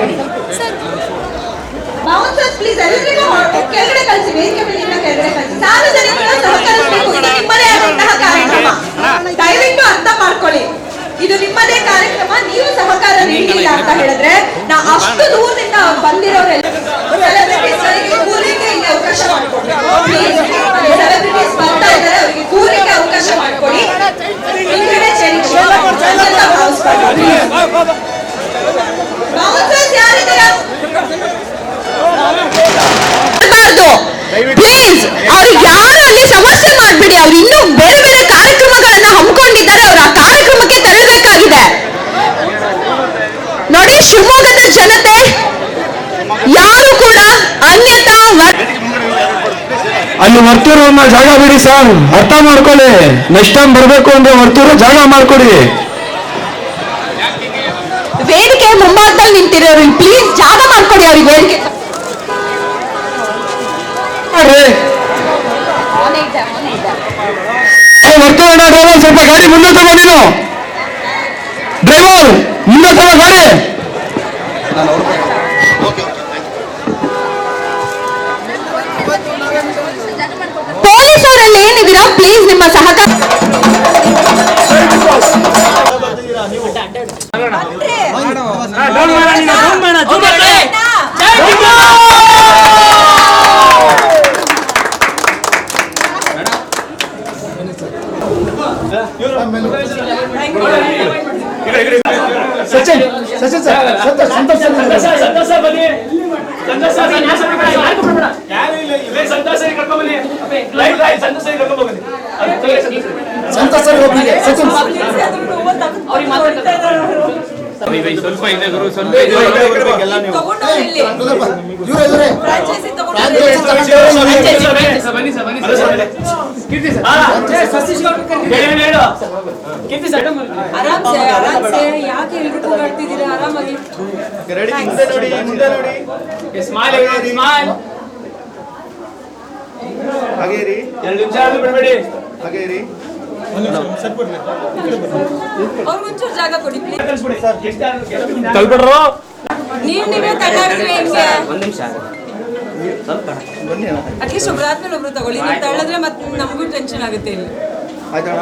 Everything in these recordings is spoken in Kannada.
ಬರಬೇಡಿ ಬೌನ್ಸರ್ಸ್ ಪ್ಲೀಸ್ ಎಲ್ಲರಿಗೂ ಕೆಳಗಡೆ ಕಳಿಸಿ ವೇದಿಕೆ ಮೇಲೆ ಕೆಳಗಡೆ ಕಳಿಸಿ. ಸಾರ್ವಜನಿಕರು ಸಹಕರಿಸಬೇಕು ಯಾರು ಕೂಡ ಅನ್ಯತಾ ವರ್- ಅಲ್ಲಿ ವರ್ತೂರು ಅನ್ನೋ ಜಾಗ ಬಿಡಿ ಸರ್ ಅರ್ಥ ಮಾಡ್ಕೊಳ್ಳಿ ನೆಕ್ಸ್ಟ್ ಟೈಮ್ ಬರ್ಬೇಕು ಅಂದ್ರೆ ವರ್ತೂರು ಜಾಗ ಮಾಡ್ಕೊಡಿ ವೇದಿಕೆ ಮುಂಭಾಗದಲ್ಲಿ ನಿಂತಿರೋರು ಪ್ಲೀಸ್ ಜಾಗ ಮಾಡ್ಕೊಡಿ ಅವ್ರಿಗೆ ವೇದಿಕೆ ಮಾಡ್ರಿ ಏ, ವರ್ತೂರು ಅಣ್ಣ ಡ್ರೈವರ್ ಸ್ವಲ್ಪ ಗಾಡಿ ಮುಂದೆ ತಗೋ ನೀನು ಡ್ರೈವರ್ ಮುಂದೆ ತಗೋ ಗಾಡಿ ಪೊಲೀಸ್ ಅವರಲ್ಲಿ ಏನಿದ್ದೀರಾ? ಪ್ಲೀಸ್ ನಿಮ್ಮ ಸಹಕಾರ. ಸಚಿನ್ ಸಚಿನ್ ಸರ್ ಸಂತೋಷ್ ಸಂತೋಷ್ ಸಂತೋಷ ಬನ್ನಿ ಸಂತೋಷ ಸಂತೋಷ ಕರ್ಕೊಂಬನ್ನಿ ಲೈಟ್ ಲೈಟ್ ಸಂತೋಷ ಕರ್ಕೊಂಬನ್ನಿ ಸಂತೋಷ್ ಸರ್ ಒಬ್ಬರಿಗೆ ಸಚಿನ್ ಸ್ವಲ್ಪ ಇದೆ ಗುರು ಸ್ವಲ್ಪ ಬನ್ನಿ ಸರ್ ಬನ್ನಿ ಸರ್ ಕೀರ್ತಿ ಹಾಗೇರಿ ಎರಡು ನಿಮಿಷ ಆದ್ರೂ ಬಿಡಬೇಡಿ ಹಾಗೇರಿ ಅವ್ರಿಗೊಂಚೂರು ಜಾಗ ಕೊಡಿ ತಲ್ಬಿಡ್ರು ನೀವ್ ನೀವೇ ತಳ್ಳಾಡಿದ್ರೆ ಹೆಂಗೆ ಅಟ್ಲೀಸ್ಟ್ ಒಬ್ರು ತಗೊಳ್ಳಿ ನೀವು ತಳ್ಳಿದ್ರೆ ಮತ್ತೆ ನಮಗೂ ಟೆನ್ಷನ್ ಆಗುತ್ತೆ ಇಲ್ಲಿ ಆಯ್ತಣ್ಣ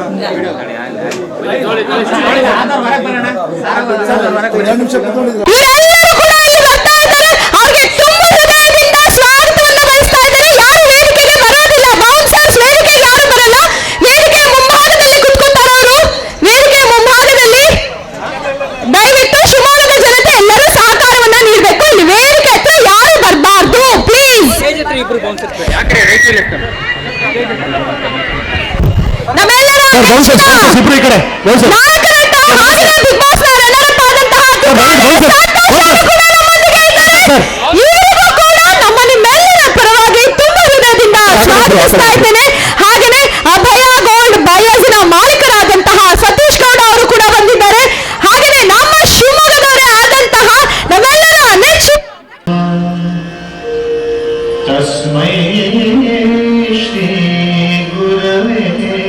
ಇಬ್ರು ಈ ಕಡೆ. ಹಾಗೇನೆ ಅಭಯ ಗೋಲ್ಡ್ ಬಯಾಜಿನ ಮಾಲೀಕರಾದಂತಹ ಸತೀಶ್ ಗೌಡ ಅವರು ಕೂಡ ಬಂದಿದ್ದಾರೆ. ಹಾಗೇನೆ ನಮ್ಮ ಶಿವಮೊಗ್ಗದವರೇ ಆದಂತಹ ನಮ್ಮೆಲ್ಲರ ತಸ್ಮೈ